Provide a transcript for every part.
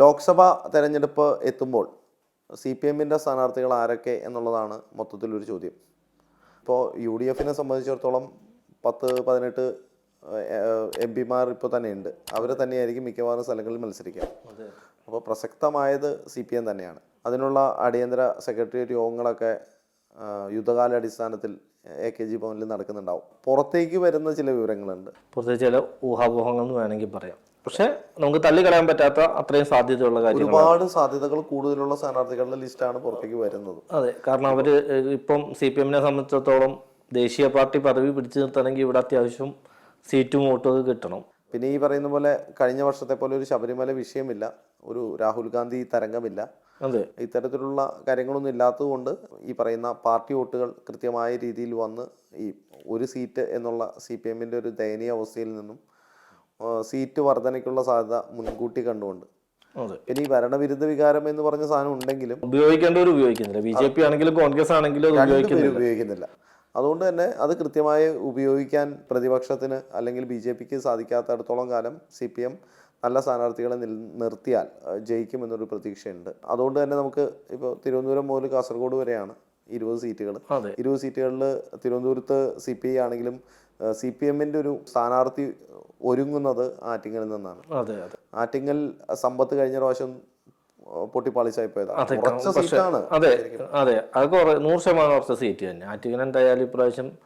ലോക്സഭാ തെരഞ്ഞെടുപ്പ് എത്തുമ്പോൾ C P എമ്മിന്റെ സ്ഥാനാർത്ഥികൾ ആരൊക്കെ എന്നുള്ളതാണ് മൊത്തത്തിലൊരു ചോദ്യം. ഇപ്പോൾ യു ഡി എഫിനെ സംബന്ധിച്ചിടത്തോളം പത്ത് പതിനെട്ട് എം പിമാർ ഇപ്പോൾ തന്നെയുണ്ട്. അവരെ തന്നെയായിരിക്കും മിക്കവാറും സ്ഥലങ്ങളിൽ മത്സരിക്കുക. അപ്പോൾ പ്രസക്തമായത് സി പി എം തന്നെയാണ്. അതിനുള്ള അടിയന്തര സെക്രട്ടേറിയറ്റ് യോഗങ്ങളൊക്കെ യുദ്ധകാലടിസ്ഥാനത്തിൽ എ കെ ജി ഭവനിൽ നടക്കുന്നുണ്ടാവും. പുറത്തേക്ക് വരുന്ന ചില വിവരങ്ങളുണ്ട്. പുറത്തേക്ക് ചില ഊഹാപോഹങ്ങൾ എന്ന് വേണമെങ്കിൽ പറയാം. പക്ഷെ നമുക്ക് തള്ളിക്കളയാൻ പറ്റാത്ത അത്രയും സാധ്യതയുള്ള കാര്യം ഒരുപാട് സാധ്യതകൾ കൂടുതലുള്ള സ്ഥാനാർത്ഥികളുടെ ലിസ്റ്റാണ് പുറത്തേക്ക് വരുന്നത്. അതെ കാരണം അവർ ഇപ്പം സി പി എമ്മിനെ സംബന്ധിച്ചിടത്തോളം ദേശീയ പാർട്ടി പദവി പിടിച്ചു നിർത്തണമെങ്കിൽ ഇവിടെ അത്യാവശ്യം സീറ്റും വോട്ടും ഒക്കെ കിട്ടണം. പിന്നെ ഈ പറയുന്ന പോലെ കഴിഞ്ഞ വർഷത്തെ പോലെ ഒരു ശബരിമല വിഷയമില്ല ഒരു രാഹുൽ ഗാന്ധി തരംഗമില്ല. അതെ. ഇത്തരത്തിലുള്ള കാര്യങ്ങളൊന്നും ഇല്ലാത്തതുകൊണ്ട് ഈ പറയുന്ന പാർട്ടി വോട്ടുകൾ കൃത്യമായ രീതിയിൽ വന്ന് ഈ ഒരു സീറ്റ് എന്നുള്ള സി പി എമ്മിന്റെ ഒരു ദയനീയ അവസ്ഥയിൽ നിന്നും സീറ്റ് വർധനയ്ക്കുള്ള സാധ്യത മുൻകൂട്ടി കണ്ടുകൊണ്ട്. ഇനി ഭരണവിരുദ്ധ വികാരം എന്ന് പറഞ്ഞ സാധനം ഉണ്ടെങ്കിലും ഉപയോഗിക്കേണ്ടവർ ഉപയോഗിക്കുന്നില്ല. ബി ജെ പി ആണെങ്കിലും കോൺഗ്രസ് ആണെങ്കിലും ഉപയോഗിക്കുന്നില്ല. അതുകൊണ്ട് തന്നെ അത് കൃത്യമായി ഉപയോഗിക്കാൻ പ്രതിപക്ഷത്തിന് അല്ലെങ്കിൽ ബി ജെ പിക്ക് സാധിക്കാത്തടത്തോളം കാലം സി പി എം നല്ല സ്ഥാനാർത്ഥികളെ നിൽ നിർത്തിയാൽ ജയിക്കുമെന്നൊരു പ്രതീക്ഷയുണ്ട്. അതുകൊണ്ട് തന്നെ നമുക്ക് ഇപ്പോൾ തിരുവനന്തപുരം മുതൽ കാസർഗോഡ് വരെയാണ് ഇരുപത് സീറ്റുകൾ ഇരുപത് സീറ്റുകളിൽ തിരുവനന്തപുരത്ത് സി പി ഐ ആണെങ്കിലും സി പി എമ്മിന്റെ ഒരു സ്ഥാനാർത്ഥി ഒരുങ്ങുന്നത് ആറ്റിങ്ങലിൽ നിന്നാണ്. ആറ്റിങ്ങൽ സമ്പത്ത് കഴിഞ്ഞ പ്രാവശ്യം പൊട്ടിപ്പാളിച്ചായി പോയതാണ് അതെ, അതെ അതെ കുറെ നൂറ് ശതമാനം ഉറച്ച സീറ്റ് തന്നെ. ആറ്റിങ്ങൽ എന്തായാലും ഇപ്രാവശ്യം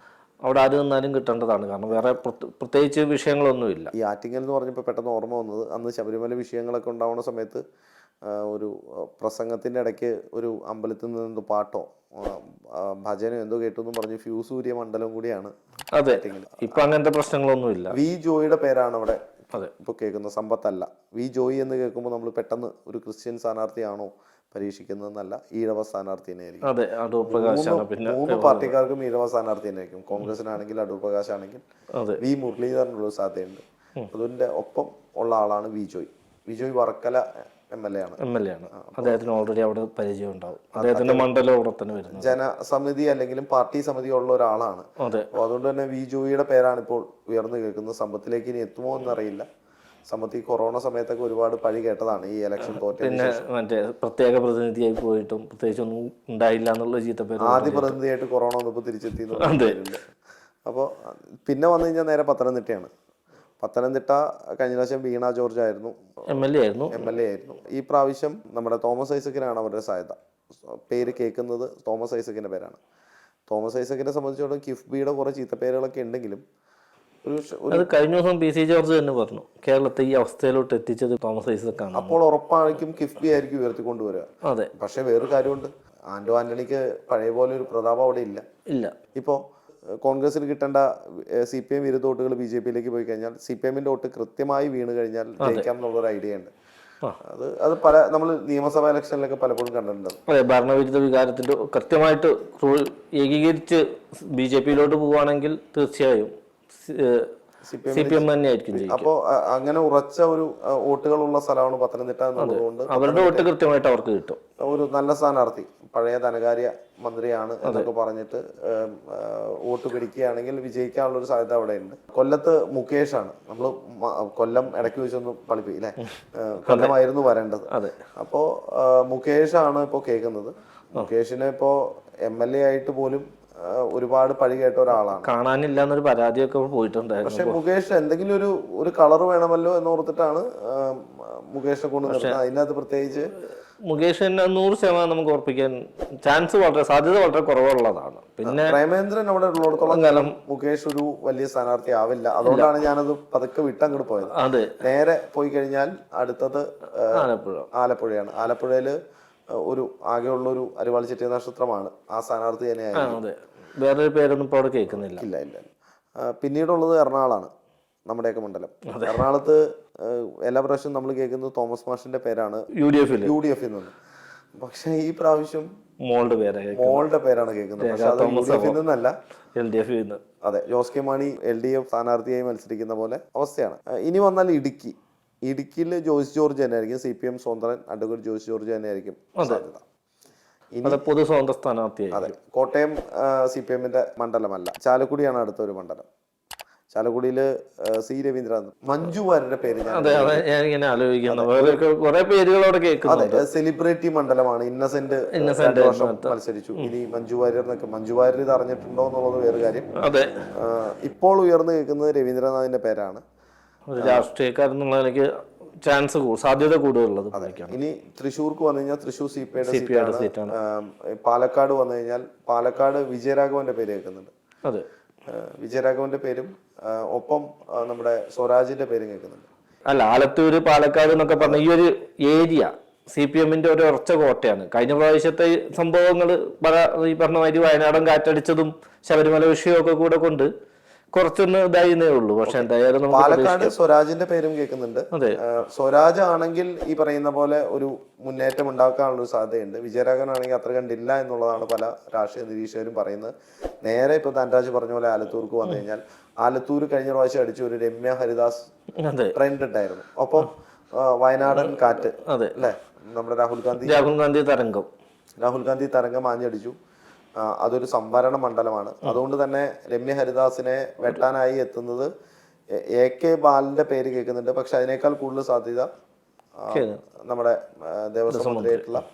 അവിടെ ആര് നിന്നാലും കിട്ടേണ്ടതാണ്. കാരണം വേറെ പ്രത്യ- പ്രത്യേകിച്ച് വിഷയങ്ങളൊന്നുമില്ല. ഈ ആറ്റിങ്ങൽ എന്ന് പറഞ്ഞപ്പോൾ പെട്ടെന്ന് ഓർമ്മ വന്നത് അന്ന് ശബരിമല വിഷയങ്ങളൊക്കെ ഉണ്ടാവുന്ന സമയത്ത് ഒരു പ്രസംഗത്തിന്റെ പ്രസംഗത്തിന്റെ ഇടയ്ക്ക് ഒരു അമ്പലത്തിൽ നിന്ന് പാട്ടോ ഭജനോ എന്തോ കേട്ടു എന്ന് പറഞ്ഞു. ഫ്യൂ സൂര്യ മണ്ഡലം കൂടിയാണ് അതെ. ഇപ്പൊ അങ്ങനത്തെ പ്രശ്നങ്ങളൊന്നും ഇല്ല. വി ജോയിയുടെ പേരാണ് അവിടെ അതെ. ഇപ്പൊ കേൾക്കുന്ന സമ്പത്തല്ല. വി ജോയി എന്ന് കേൾക്കുമ്പോൾ നമ്മൾ പെട്ടെന്ന് ഒരു ക്രിസ്ത്യൻ സ്ഥാനാർത്ഥിയാണോ പരീക്ഷിക്കുന്നതെന്നല്ല ഈഴവ സ്ഥാനാർത്ഥി തന്നെയായിരിക്കും അതെ അടൂർ മൂന്ന് പാർട്ടിക്കാർക്കും ഈഴവ സ്ഥാനാർത്ഥി തന്നെയായിരിക്കും കോൺഗ്രസിനാണെങ്കിൽ അടൂർ പ്രകാശ് ആണെങ്കിൽ വി മുരളീധരനുള്ള സാധ്യതയുണ്ട്. അതിന്റെ ഒപ്പം ഉള്ള ആളാണ് V Joy. V Joy Varkala M L A ആണ്. അദ്ദേഹത്തിന് ഓൾറെഡി അവിടെ പരിചയം ഉണ്ടാവും. അദ്ദേഹത്തിന്റെ മണ്ഡലം അവിടെ തന്നെ വരുന്നത്. ജനസമിതി അല്ലെങ്കിലും പാർട്ടി സമിതി ഉള്ള ഒരാളാണ്. അതെ. അതുകൊണ്ട് തന്നെ വി ജോയിയുടെ പേരാണ് ഇപ്പോൾ ഉയർന്നു കേൾക്കുന്നത്. സമ്പത്തിലേക്ക് ഇനി എത്തുമോ എന്നറിയില്ല. സമ്പത്ത് ഈ കൊറോണ സമയത്തൊക്കെ ഒരുപാട് പഴി കേട്ടതാണ് ഈ ഇലക്ഷൻ തോറ്റ പിന്നെ മറ്റേ പ്രത്യേക പ്രതിനിധിയായി പോയിട്ടും പ്രത്യേകിച്ച് ഒന്നും ഉണ്ടായില്ല എന്നുള്ള ചീത്തപ്പേര് ആദ്യ പ്രതിനിധിയായിട്ട് കൊറോണ വന്നപ്പോൾ തിരിച്ചെത്തി അതെ. അപ്പോൾ പിന്നെ വന്നു കഴിഞ്ഞാൽ നേരെ പത്തനംതിട്ടയാണ്. പത്തനംതിട്ട കഴിഞ്ഞ പ്രാവശ്യം വീണ ജോർജ് ആയിരുന്നു. എം എൽ എ ആയിരുന്നു. എം എൽ എ ആയിരുന്നു. ഈ പ്രാവശ്യം നമ്മുടെ തോമസ് ഐസക്കിനാണ് അവരുടെ സാധ്യത. പേര് കേൾക്കുന്നത് തോമസ് ഐസക്കിന്റെ പേരാണ്. തോമസ് ഐസക്കിനെ സംബന്ധിച്ചിടത്തോളം കിഫ്ബിയുടെ കുറേ ചീത്തപ്പേരുകളൊക്കെ ഉണ്ടെങ്കിലും ഒരു അത് കഴിഞ്ഞ ദിവസം പി സി ജോർജ് തന്നെ പറഞ്ഞു കേരളത്തെ ഈ അവസ്ഥയിലോട്ട് എത്തിച്ചത് തോമസ് ഐസക്കാണ് അപ്പോൾ ഉറപ്പായിരിക്കും കിഫ്ബി ആയിരിക്കും ഉയർത്തിക്കൊണ്ടുവരിക. അതെ. പക്ഷേ വേറൊരു കാര്യമുണ്ട്. ആന്റോ ആന്റണിക്ക് പഴയ പോലെ ഒരു പ്രതാപം അവിടെ ഇല്ല. ഇല്ല. ഇപ്പോൾ കോൺഗ്രസിൽ കിട്ടേണ്ട സി പി എം വിരുദ്ധ വോട്ടുകൾ ബി ജെ പിയിലേക്ക് പോയി കഴിഞ്ഞാൽ സി പി എമ്മിന്റെ വോട്ട് കൃത്യമായി വീണ് കഴിഞ്ഞാൽ ജയിക്കാം എന്നുള്ളൊരു ഐഡിയ ഉണ്ട് അത് അത് പല നമ്മൾ നിയമസഭാ ഇലക്ഷനിലൊക്കെ പലപ്പോഴും കണ്ടിട്ടുണ്ട്. അതെ ഭരണവിരുദ്ധ വികാരത്തിന്റെ കൃത്യമായിട്ട് റൂൾ ഏകീകരിച്ച് ബി ജെ പിയിലോട്ട് പോവുകയാണെങ്കിൽ തീർച്ചയായും സി പി എം തന്നെയായിരിക്കും അങ്ങനെ ഉറച്ച ഒരു വോട്ടുകളുള്ള സ്ഥലമാണ് പത്തനംതിട്ട എന്നുള്ളതുകൊണ്ട് അവരുടെ വോട്ട് കൃത്യമായിട്ട് അവർക്ക് കിട്ടും. ഒരു നല്ല സ്ഥാനാർത്ഥി പഴയ ധനകാര്യ മന്ത്രിയാണ് എന്നൊക്കെ പറഞ്ഞിട്ട് വോട്ട് പിടിക്കുകയാണെങ്കിൽ വിജയിക്കാനുള്ള ഒരു സാധ്യത അവിടെ ഉണ്ട് കൊല്ലത്ത് മുകേഷാണ്. നമ്മൾ കൊല്ലം ഇടയ്ക്ക് വെച്ചൊന്ന് കളിപ്പിക്കും അല്ലെ കൊല്ലമായിരുന്നു വരേണ്ടത്. അപ്പോ മുകേഷാണ് ഇപ്പോൾ കേൾക്കുന്നത്. മുകേഷിനെ ഇപ്പോ എം എൽ എ ആയിട്ട് പോലും ഒരുപാട് പഴി കേട്ട ഒരാളാണ്. കാണാനില്ല എന്നൊരു പരാതിയൊക്കെ പോയിട്ടുണ്ടായിരുന്നു. പക്ഷെ മുകേഷ് എന്തെങ്കിലും ഒരു ഒരു കളർ വേണമല്ലോ എന്ന് ഓർത്തിട്ടാണ് മുകേഷിനെ കൊണ്ട് അതിനകത്ത് പ്രത്യേകിച്ച് മുകേഷ് തന്നെ നൂറ് ശതമാനം നമുക്ക് ഓർപ്പിക്കാൻ ചാൻസ് വളരെ സാധ്യത വളരെ കുറവുള്ളതാണ്. പിന്നെ പ്രേമേന്ദ്രൻ അവിടെ ഉള്ളിടത്തോളം കാലം മുകേഷ് ഒരു വലിയ സ്ഥാനാർത്ഥി ആവില്ല. അതുകൊണ്ടാണ് ഞാനത് പതുക്കെ വിട്ടങ്ങോട്ട് പോയത്. അതെ. നേരെ പോയി കഴിഞ്ഞാൽ അടുത്തത് ആലപ്പുഴ. ആലപ്പുഴയാണ്. ആലപ്പുഴയിൽ ഒരു ആകെയുള്ള ഒരു അരിവാളി ചെറ്റിയ നക്ഷത്രമാണ്. ആ സ്ഥാനാർത്ഥി തന്നെയായിരുന്നു അതെ. വേറൊരു പേരൊന്നും ഇപ്പോൾ അവിടെ കേൾക്കുന്നില്ല. ഇല്ല ഇല്ല പിന്നീടുള്ളത് എറണാകുളമാണ് നമ്മുടെയൊക്കെ മണ്ഡലം. എറണാകുളത്ത് എല്ലാ പ്രാവശ്യവും നമ്മൾ കേൾക്കുന്നത് തോമസ് മാഷിന്റെ പേരാണ്. യു ഡി എഫിൽ യു ഡി എഫിൽ നിന്ന് പക്ഷെ ഈ പ്രാവശ്യം മോളുടെ പേരാണ് മോളുടെ പേരാണ് കേൾക്കുന്നത്. പക്ഷെ അത് യു ഡി എഫിൽ നിന്നല്ല എൽ ഡി എഫിൽ നിന്ന് അതെ Jose K Mani L D F സ്ഥാനാർത്ഥിയായി മത്സരിക്കുന്ന പോലെ അവസ്ഥയാണ്. ഇനി വന്നാൽ ഇടുക്കി. ഇടുക്കിയിൽ ജോയ്സ് ജോർജ് തന്നെയായിരിക്കും സി പി എം സ്വന്തം അഡ്വക്കേറ്റ് ജോയ്സ് ജോർജ് തന്നെയായിരിക്കും സാധ്യത. പൊതു സ്വതന്ത്ര സ്ഥാനാർത്ഥി അതെ കോട്ടയം സി പി എമ്മിന്റെ മണ്ഡലമല്ല ചാലക്കുടിയാണ് അടുത്ത ഒരു മണ്ഡലം ചാലക്കുടിയിൽ സി രവീന്ദ്രനാഥ് മഞ്ജു വാര്യരുടെ പേര് ഞാൻ ആലോചിക്കുന്നത് സെലിബ്രിറ്റി മണ്ഡലമാണ് ഇന്നസെന്റ് ഇന്നസെന്റ് വർഷം മത്സരിച്ചു. ഇനി മഞ്ജു വാര്യർ എന്നൊക്കെ മഞ്ജു വാര്യർ ഇത് അറിഞ്ഞിട്ടുണ്ടോ എന്നുള്ളത് വേറെ കാര്യം. ഇപ്പോൾ ഉയർന്നു കേൾക്കുന്നത് രവീന്ദ്രനാഥിന്റെ പേരാണ്. ഒരു രാഷ്ട്രീയക്കാരെന്നുള്ള എനിക്ക് ചാൻസ് സാധ്യത കൂടുതലുള്ളത് ഇനി തൃശ്ശൂർക്ക് വന്നു കഴിഞ്ഞാൽ തൃശ്ശൂർ സി പി സിപിഐയുടെ സീറ്റാണ്. പാലക്കാട് വന്നു കഴിഞ്ഞാൽ പാലക്കാട് വിജയരാഘവന്റെ പേര് കേൾക്കുന്നുണ്ട്. അതെ. വിജയരാഘവന്റെ പേരും ഒപ്പം നമ്മുടെ സ്വരാജിന്റെ പേരും കേൾക്കുന്നുണ്ട്. അല്ല ആലത്തൂര് പാലക്കാട് എന്നൊക്കെ പറഞ്ഞ ഈ ഒരു ഏരിയ സി പി എമ്മിന്റെ ഒരു ഉറച്ച കോട്ടയാണ്. കഴിഞ്ഞ പ്രാവശ്യത്തെ സംഭവങ്ങൾ പല ഈ പറഞ്ഞ മാതിരി വയനാടൻ കാറ്റടിച്ചതും ശബരിമല വിഷയമൊക്കെ കൂടെ കൊണ്ട് കുറച്ചൊന്ന് ഇതായിരുന്നേ ഉള്ളൂ. പക്ഷെ എന്തായാലും പാലക്കാട് സ്വരാജിന്റെ പേരും കേൾക്കുന്നുണ്ട്. സ്വരാജ് ആണെങ്കിൽ ഈ പറയുന്ന പോലെ ഒരു മുന്നേറ്റം ഉണ്ടാക്കാനുള്ള ഒരു സാധ്യതയുണ്ട്. വിജയരാഘവൻ ആണെങ്കിൽ അത്ര കണ്ടില്ല എന്നുള്ളതാണ് പല രാഷ്ട്രീയ നിരീക്ഷകരും പറയുന്നത്. നേരെ ഇപ്പൊ ധനരാജ് പറഞ്ഞ പോലെ ആലത്തൂർക്ക് വന്നു കഴിഞ്ഞാൽ ആലത്തൂർ കഴിഞ്ഞ പ്രാവശ്യം അടിച്ച ഒരു രമ്യ ഹരിദാസ് ട്രെൻഡ് ഉണ്ടായിരുന്നു. ഒപ്പം വയനാടൻ കാറ്റ് അതെ. അല്ലെ? നമ്മുടെ രാഹുൽ ഗാന്ധി രാഹുൽ ഗാന്ധി തരംഗം. രാഹുൽ ഗാന്ധി തരംഗം ആഞ്ഞടിച്ചു അതൊരു സംവരണ മണ്ഡലമാണ്. അതുകൊണ്ട് തന്നെ രമ്യ ഹരിദാസിനെ വെട്ടാനായി എത്തുന്നത് എ- കെ ബാലന്റെ പേര് കേൾക്കുന്നുണ്ട്. പക്ഷെ അതിനേക്കാൾ കൂടുതൽ സാധ്യത നമ്മുടെ ദേവസ്വം മന്ത്രിയായിട്ടുള്ള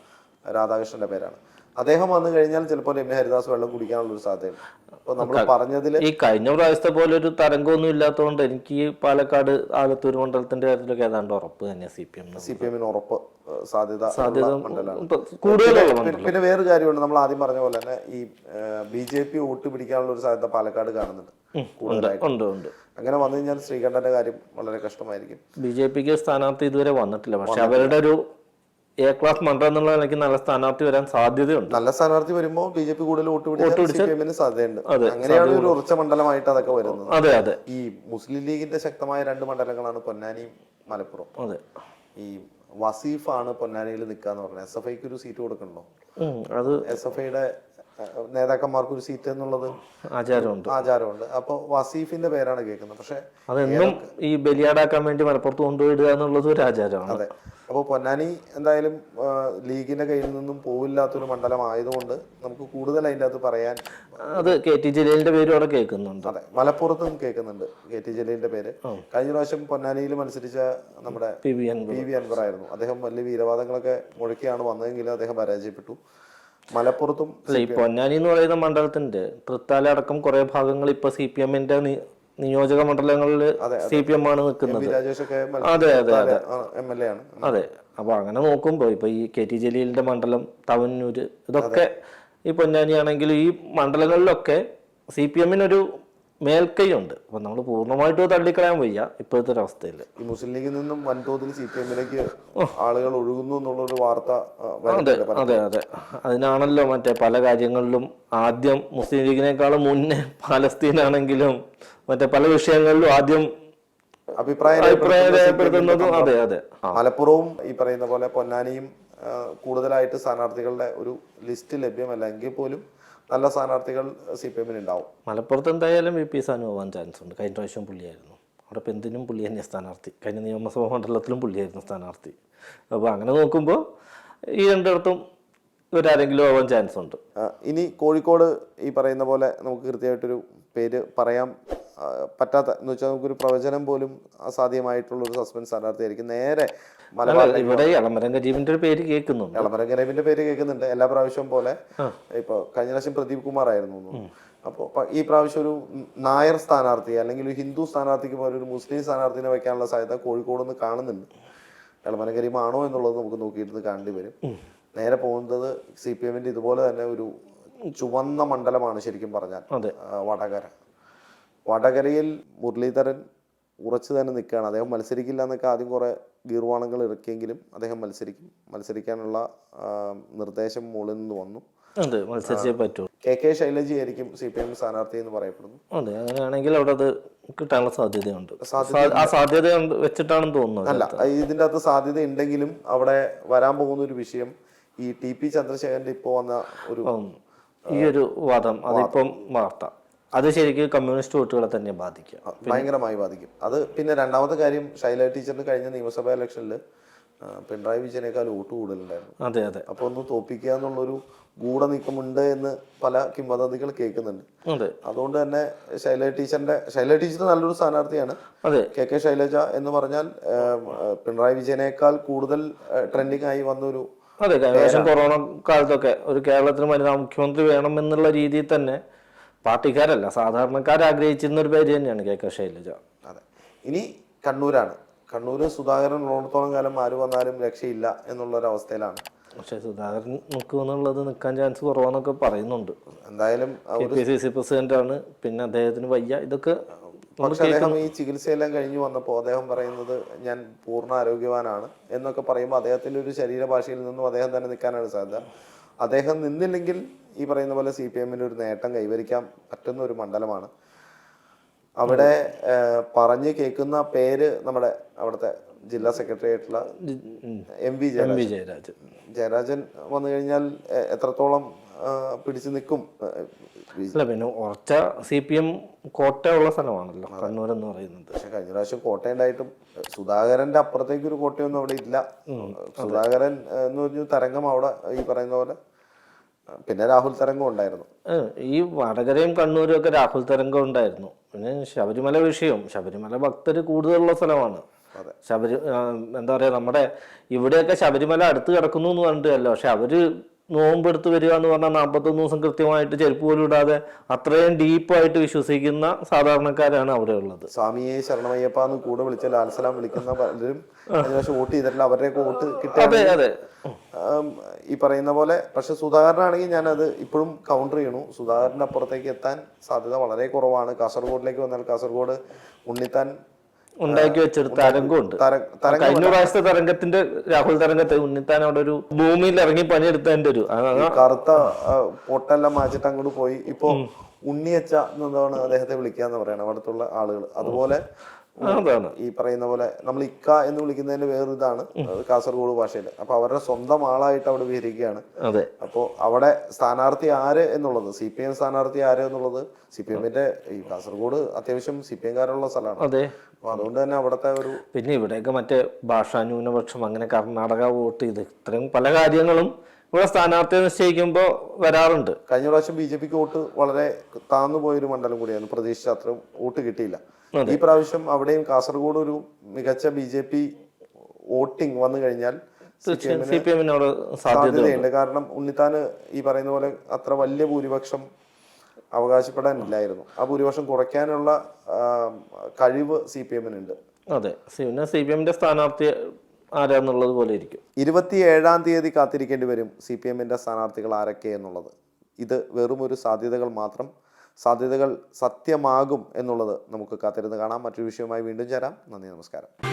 രാധാകൃഷ്ണന്റെ പേരാണ്. അദ്ദേഹം വന്നു കഴിഞ്ഞാൽ ചിലപ്പോൾ രമ്യ ഹരിദാസ് വെള്ളം കുടിക്കാനുള്ള ഒരു സാധ്യതയുണ്ട്. അപ്പൊ നമ്മൾ പറഞ്ഞതിൽ ഈ കഴിഞ്ഞ പ്രാവശ്യത്തെ പോലെ ഒരു തരംഗമൊന്നും ഇല്ലാത്തതുകൊണ്ട് എനിക്ക് പാലക്കാട് ആലത്തൂർ മണ്ഡലത്തിന്റെ കാര്യത്തിലൊക്കെ ഏതാണ്ട് ഉറപ്പ് തന്നെ C P M C P എമ്മിന് ഉറപ്പ് സാധ്യത മണ്ഡലമാണ്. പിന്നെ- വേറൊരു കാര്യമുണ്ട്. നമ്മൾ ആദ്യം പറഞ്ഞ പോലെ തന്നെ ഈ ബി ജെ പി വോട്ട് പിടിക്കാനുള്ള ഒരു സാധ്യത പാലക്കാട് കാണുന്നുണ്ട് കൂടുതലായിട്ട്. അങ്ങനെ വന്നു കഴിഞ്ഞാൽ ശ്രീകണ്ഠന്റെ കാര്യം വളരെ കഷ്ടമായിരിക്കും. ബി ജെ പിക്ക് സ്ഥാനാർത്ഥി ഇതുവരെ വന്നിട്ടില്ല. പക്ഷെ അവരുടെ ഒരു എ ക്ലാസ് മണ്ഡലം എന്നുള്ള നിലയ്ക്ക് നല്ല സ്ഥാനാർത്ഥി വരാൻ സാധ്യതയുണ്ട്. നല്ല സ്ഥാനാർത്ഥി വരുമ്പോൾ ബി ജെ പി കൂടുതൽ വോട്ട് പിടിച്ചാൽ സി പി എമ്മിന് സാധ്യതയുണ്ട് അങ്ങനെയാണ് ഒരു ഉറച്ച മണ്ഡലമായിട്ട് അതൊക്കെ വരുന്നത്. അതെ അതെ. ഈ മുസ്ലിം ലീഗിന്റെ ശക്തമായ രണ്ട് മണ്ഡലങ്ങളാണ് പൊന്നാനിയും മലപ്പുറം. അതെ. ഈ വസീഫ് ആണ് പൊന്നാനിയിൽ നിൽക്കാന്ന് പറഞ്ഞത്. എസ് എഫ് ഐക്ക് ഒരു സീറ്റ് കൊടുക്കണല്ലോ അത് എസ് എഫ് ഐയുടെ നേതാക്കന്മാർക്ക് ഒരു സീറ്റ് എന്നുള്ളത് ആചാരമുണ്ട്. ആചാരമുണ്ട്. അപ്പൊ വസീഫിന്റെ പേരാണ് കേൾക്കുന്നത്. പക്ഷെ അതെന്നും ഈ ബലിയാടാക്കാൻ വേണ്ടി മലപ്പുറത്ത് കൊണ്ടുപോയിടുക എന്നുള്ളത് ഒരു ആചാരമാണ്. അതെ. അപ്പോൾ പൊന്നാനി എന്തായാലും ലീഗിന്റെ കയ്യിൽ നിന്നും പോവില്ലാത്തൊരു മണ്ഡലം ആയതുകൊണ്ട് നമുക്ക് കൂടുതൽ അതിന്റെ അകത്ത് പറയാൻ അത് കെ ടി ജലീലിന്റെ പേര് അവിടെ കേൾക്കുന്നുണ്ട്. അതെ മലപ്പുറത്തും കേൾക്കുന്നുണ്ട് കെ ടി ജലീലിന്റെ പേര്. കഴിഞ്ഞ പ്രാവശ്യം പൊന്നാനിയിൽ മത്സരിച്ച നമ്മുടെ P V N P V Anvar ആയിരുന്നു. അദ്ദേഹം വലിയ വീരവാദങ്ങളൊക്കെ മുഴക്കിയാണ് വന്നതെങ്കിലും അദ്ദേഹം പരാജയപ്പെട്ടു. മലപ്പുറത്തും ഈ പൊന്നാനി എന്ന് പറയുന്ന മണ്ഡലത്തിന്റെ തൃത്താല അടക്കം കുറെ ഭാഗങ്ങൾ ഇപ്പൊ സി പി എമ്മിന്റെ നിയോജക മണ്ഡലങ്ങളിൽ സി പി എം ആണ് നിൽക്കുന്നത്. അതെ അതെ അതെ. എം എൽ എ ആണ്. അതെ. അപ്പൊ അങ്ങനെ നോക്കുമ്പോ ഇപ്പൊ ഈ കെ ടി ജലീലിന്റെ മണ്ഡലം തവന്നൂര് ഇതൊക്കെ ഈ പൊന്നാനി ആണെങ്കിലും ഈ മണ്ഡലങ്ങളിലൊക്കെ സി പി എമ്മിനൊരു മേൽക്കൈയുണ്ട്. അപ്പൊ നമ്മൾ പൂർണമായിട്ട് തള്ളിക്കളയാൻ വയ്യ ഇപ്പോഴത്തെ അവസ്ഥയിൽ ഈ മുസ്ലിം ലീഗിൽ നിന്നും വൻതോതിൽ സി പി എമ്മിലേക്ക് ആളുകൾ ഒഴുകുന്നു എന്നുള്ള ഒരു വാർത്ത അതെ അതെ അതെ. അതിനാണല്ലോ മറ്റേ പല കാര്യങ്ങളിലും ആദ്യം മുസ്ലിം ലീഗിനേക്കാളും മുന്നേ പാലസ്തീനാണെങ്കിലും മറ്റേ പല വിഷയങ്ങളിലും ആദ്യം അഭിപ്രായം രേഖപ്പെടുത്തുന്നതും അതെ അതെ. മലപ്പുറവും ഈ പറയുന്ന പോലെ പൊന്നാനിയും കൂടുതലായിട്ട് സ്ഥാനാർത്ഥികളുടെ ഒരു ലിസ്റ്റ് ലഭ്യമല്ല എങ്കിൽ പോലും നല്ല സ്ഥാനാർത്ഥികൾ സി പി എമ്മിന് ഉണ്ടാവും മലപ്പുറത്ത് എന്തായാലും വി പി സാനു പോകാൻ ചാൻസ് ഉണ്ട്. കഴിഞ്ഞ പ്രാവശ്യം പുള്ളിയായിരുന്നു. അവിടെ ഇപ്പം എന്തിനും പുള്ളി തന്നെയാണ് സ്ഥാനാർത്ഥി. കഴിഞ്ഞ നിയമസഭാ മണ്ഡലത്തിലും പുള്ളിയായിരുന്നു സ്ഥാനാർത്ഥി. അപ്പോൾ അങ്ങനെ നോക്കുമ്പോൾ ഈ രണ്ടിടത്തും ഇവരാരെങ്കിലും ആവാൻ ചാൻസ് ഉണ്ട്. ഇനി കോഴിക്കോട് ഈ പറയുന്ന പോലെ നമുക്ക് കൃത്യമായിട്ടൊരു പേര് പറയാം. പറ്റാത്ത എന്ന് വെച്ചാൽ നമുക്കൊരു പ്രവചനം പോലും അസാധ്യമായിട്ടുള്ള ഒരു സസ്പെൻസ് സ്ഥാനാർത്ഥിയായിരിക്കും. നേരെ ഇവിടെ ജീവന്റെ ഒരു പേര് കേൾക്കുന്നുണ്ട്. പേര് കേൾക്കുന്നുണ്ട്. എല്ലാ പ്രാവശ്യവും പോലെ ഇപ്പൊ കഴിഞ്ഞ പ്രാവശ്യം പ്രദീപ് കുമാർ ആയിരുന്നു അപ്പോൾ ഈ പ്രാവശ്യം ഒരു നായർ സ്ഥാനാർത്ഥി അല്ലെങ്കിൽ ഒരു ഹിന്ദു സ്ഥാനാർത്ഥിക്ക് പോലെ ഒരു മുസ്ലിം സ്ഥാനാർത്ഥിനെ വെക്കാനുള്ള സാധ്യത കോഴിക്കോട് നിന്ന് കാണുന്നുണ്ട് എളമരം ആണോ എന്നുള്ളത് നമുക്ക് നോക്കിയിട്ട് കാണേണ്ടി വരും. നേരെ പോകുന്നത് സി പി എമ്മിന്റെ ഇതുപോലെ തന്നെ ഒരു ചുവന്ന മണ്ഡലമാണ് ശരിക്കും പറഞ്ഞാൽ. വടകര. വടകരയിൽ മുരളീധരൻ ഉറച്ചു തന്നെ നിൽക്കുകയാണ്. അദ്ദേഹം മത്സരിക്കില്ല എന്നൊക്കെ ആദ്യം കുറേ ഗീർവാണങ്ങൾ ഇറക്കിയെങ്കിലും അദ്ദേഹം മത്സരിക്കും. മത്സരിക്കാനുള്ള നിർദ്ദേശം മുകളിൽ നിന്ന് വന്നു. അതെ മത്സരിച്ചേ പറ്റൂ. കെ കെ ശൈലജി ആയിരിക്കും സി പി എം സ്ഥാനാർത്ഥി എന്ന് പറയപ്പെടുന്നു. അതെ അങ്ങനെയാണെങ്കിൽ അവിടെ അത് കിട്ടാനുള്ള സാധ്യതയുണ്ട്. ആ സാധ്യത വെച്ചിട്ടാണെന്ന് തോന്നുന്നു അല്ല ഇതിന്റെ അകത്ത് സാധ്യത ഉണ്ടെങ്കിലും അവിടെ വരാൻ പോകുന്ന ഒരു വിഷയം ഈ ടി പി ചന്ദ്രശേഖരന്റെ ഇപ്പോൾ വന്ന ഒരു ഈ ഒരു വാദം അതിപ്പം വാർത്ത. അത് ശരിക്കും കമ്മ്യൂണിസ്റ്റ് വോട്ടുകളെ തന്നെ ബാധിക്കും. ഭയങ്കരമായി ബാധിക്കും. അത് പിന്നെ രണ്ടാമത്തെ കാര്യം ശൈല ടീച്ചറിന് കഴിഞ്ഞ നിയമസഭാ ഇലക്ഷനിൽ പിണറായി വിജയനേക്കാൾ വോട്ട് കൂടുതലുണ്ടായിരുന്നു. അതെ അതെ. അപ്പൊ ഒന്ന് തോപ്പിക്കുക എന്നുള്ളൊരു ഗൂഢനീക്കമുണ്ട് എന്ന് പല കിംവദന്തികൾ കേൾക്കുന്നുണ്ട്. അതെ. അതുകൊണ്ട് തന്നെ ശൈല ടീച്ചറിന്റെ ശൈല ടീച്ചർ നല്ലൊരു സ്ഥാനാർത്ഥിയാണ്. അതെ. കെ കെ ശൈലജ എന്ന് പറഞ്ഞാൽ പിണറായി വിജയനേക്കാൾ കൂടുതൽ ട്രെൻഡിങ് ആയി വന്നൊരു അതെ കഴിഞ്ഞ കൊറോണ കാലത്തൊക്കെ ഒരു കേരളത്തിന് വനിതാ മുഖ്യമന്ത്രി വേണം എന്നുള്ള രീതിയിൽ തന്നെ പാർട്ടിക്കാരല്ല സാധാരണക്കാർ ആഗ്രഹിച്ചിരുന്ന ഒരു പേര് തന്നെയാണ് കെ കെ ശൈലജ. അതെ. ഇനി കണ്ണൂരാണ്. കണ്ണൂർ സുധാകരൻ ഉള്ളിടത്തോളം കാലം ആര് വന്നാലും രക്ഷയില്ല എന്നുള്ളൊരവസ്ഥയിലാണ്. ഒരു അവസ്ഥയിലാണ് പക്ഷെ സുധാകരൻ നിൽക്കുമെന്നുള്ളത് നിൽക്കാൻ ചാൻസ് കുറവാന്നൊക്കെ പറയുന്നുണ്ട്. എന്തായാലും കെ സി സി പ്രസിഡന്റ് ആണ് പിന്നെ അദ്ദേഹത്തിന് വയ്യ. ഇതൊക്കെ പക്ഷെ അദ്ദേഹം ഈ ചികിത്സയെല്ലാം കഴിഞ്ഞു വന്നപ്പോൾ അദ്ദേഹം പറയുന്നത് ഞാൻ പൂർണ ആരോഗ്യവാനാണ് എന്നൊക്കെ പറയുമ്പോൾ അദ്ദേഹത്തിന്റെ ഒരു ശരീരഭാഷയിൽ നിന്നും അദ്ദേഹം തന്നെ നിൽക്കാനാണ് സാധ്യത. അദ്ദേഹം നിന്നില്ലെങ്കിൽ ഈ പറയുന്ന പോലെ സി പി എമ്മിന് ഒരു നേട്ടം കൈവരിക്കാൻ പറ്റുന്ന ഒരു മണ്ഡലമാണ്. അവിടെ പറഞ്ഞു കേൾക്കുന്ന പേര് നമ്മുടെ അവിടുത്തെ ജില്ലാ സെക്രട്ടറി ആയിട്ടുള്ള എം വി ജയരാജൻ. ജയരാജൻ. വന്നു കഴിഞ്ഞാൽ എത്രത്തോളം പിടിച്ചു നിൽക്കും? അല്ല പിന്നെ ഉറച്ച സി പി എം കോട്ട ഉള്ള സ്ഥലമാണല്ലോ കണ്ണൂർ എന്ന് പറയുന്നത്. പക്ഷെ കഴിഞ്ഞ പ്രാവശ്യം കോട്ടയുണ്ടായിട്ടും സുധാകരന്റെ അപ്പുറത്തേക്ക് ഒരു കോട്ടയൊന്നും അവിടെ ഇല്ല. സുധാകരൻ എന്ന് പറഞ്ഞു തരംഗം അവിടെ ഈ പറയുന്ന പോലെ പിന്നെ രാഹുൽ തരംഗം ഉണ്ടായിരുന്നു. ഈ വടകരയും കണ്ണൂരും ഒക്കെ രാഹുൽ തരംഗം ഉണ്ടായിരുന്നു. പിന്നെ ശബരിമല വിഷയം ശബരിമല ഭക്തർ കൂടുതലുള്ള സ്ഥലമാണ്. ശബരി എന്താ പറയാ നമ്മുടെ ഇവിടെയൊക്കെ ശബരിമല അടുത്ത് കിടക്കുന്നു എന്ന് പറഞ്ഞിട്ടല്ലോ പക്ഷെ അവർ നോമ്പെടുത്ത് വരിക എന്ന് പറഞ്ഞാൽ നാൽപ്പത്തൊന്ന് ദിവസം കൃത്യമായിട്ട് ചെരുപ്പ് പോലും ഇടാതെ അത്രയും ഡീപ്പായിട്ട് വിശ്വസിക്കുന്ന സാധാരണക്കാരാണ് അവിടെ ഉള്ളത്. സ്വാമിയെ ശരണമയ്യപ്പ എന്ന് കൂടെ വിളിച്ച ലാൽസലാം വിളിക്കുന്ന പലരും വോട്ട് ചെയ്തിട്ടില്ല. അവരുടെ വോട്ട് അതെ അതെ. ഈ പറയുന്ന പോലെ പക്ഷെ സുധാകരനാണെങ്കിൽ അത് ഇപ്പോഴും കൗണ്ടർ ചെയ്യണു. സുധാകരന്റെ അപ്പുറത്തേക്ക് എത്താൻ സാധ്യത വളരെ കുറവാണ്. കാസർഗോഡിലേക്ക് വന്നാൽ കാസർഗോഡ് ഉണ്ണിത്താൻ ഉണ്ടാക്കി വെച്ചൊരു തരംഗം ഉണ്ട്. കഴിഞ്ഞ പ്രാവശ്യത്തെ തരംഗത്തിന്റെ രാഹുൽ തരംഗത്തെ ഉണ്ണിത്താൻ അവിടെ ഒരു ഭൂമിയിൽ ഇറങ്ങി പണിയെടുത്തതിന്റെ ഒരു കറുത്ത പൊട്ടെല്ലാം മാച്ചിട്ട് അങ്ങോട്ട് പോയി. ഇപ്പൊ ഉണ്ണിയച്ച എന്നതാണ് അദ്ദേഹത്തെ വിളിക്കാന്ന് പറയണം അവിടുത്തെ ആളുകൾ അതുപോലെ ഈ പറയുന്ന പോലെ നമ്മൾ ഇക്ക എന്ന് വിളിക്കുന്നതിന്റെ വേറൊരു ഇതാണ് കാസർഗോഡ് ഭാഷയിൽ. അപ്പൊ അവരുടെ സ്വന്തം ആളായിട്ട് അവിടെ വിഹരിക്കുകയാണ്. അതെ. അപ്പോൾ അവിടെ സ്ഥാനാർത്ഥി ആര് എന്നുള്ളത്? സി പി എം സ്ഥാനാർത്ഥി ആര് എന്നുള്ളത്? സി പി എമ്മിന്റെ ഈ കാസർഗോഡ് അത്യാവശ്യം സി പി എംകാരുള്ള സ്ഥലമാണ്. അതെ. അപ്പൊ അതുകൊണ്ട് തന്നെ അവിടുത്തെ ഒരു പിന്നെ ഇവിടെയൊക്കെ മറ്റേ ഭാഷാ ന്യൂനപക്ഷം അങ്ങനെ കർണാടക വോട്ട് ചെയ്ത് ഇത്രയും പല കാര്യങ്ങളും ഇവിടെ സ്ഥാനാർത്ഥിയെ നിശ്ചയിക്കുമ്പോൾ വരാറുണ്ട്. കഴിഞ്ഞ പ്രാവശ്യം ബി ജെ പിക്ക് വോട്ട് വളരെ താന്നു പോയൊരു മണ്ഡലം കൂടിയായിരുന്നു. പ്രതീക്ഷിച്ച അത്രയും വോട്ട് കിട്ടിയില്ല. ഈ പ്രാവശ്യം അവിടെയും കാസർഗോഡ് ഒരു മികച്ച ബി ജെ പി വോട്ടിംഗ് വന്നു കഴിഞ്ഞാൽ സി പി എമ്മിനോട് സാധ്യതയുണ്ട്. കാരണം ഉണ്ണിത്താന് ഈ പറയുന്ന പോലെ അത്ര വലിയ ഭൂരിപക്ഷം അവകാശപ്പെടാനില്ലായിരുന്നു. ആ ഭൂരിപക്ഷം കുറയ്ക്കാനുള്ള കഴിവ് സി പി എമ്മിനുണ്ട്. അതെ. സി- പിന്നെ സി പി എമ്മിന്റെ സ്ഥാനാർത്ഥി ആരാന്നുള്ളത് പോലെ ഇരിക്കും. ഇരുപത്തിയേഴാം തീയതി കാത്തിരിക്കേണ്ടി വരും സി പി എമ്മിന്റെ സ്ഥാനാർത്ഥികൾ ആരൊക്കെ എന്നുള്ളത്. ഇത് വെറും ഒരു സാധ്യതകൾ മാത്രം സാധ്യതകൾ സത്യമാകും എന്നുള്ളത് നമുക്ക് കാത്തിരുന്ന് കാണാം. മറ്റൊരു വിഷയവുമായി വീണ്ടും ചേരാം. നന്ദി നമസ്കാരം.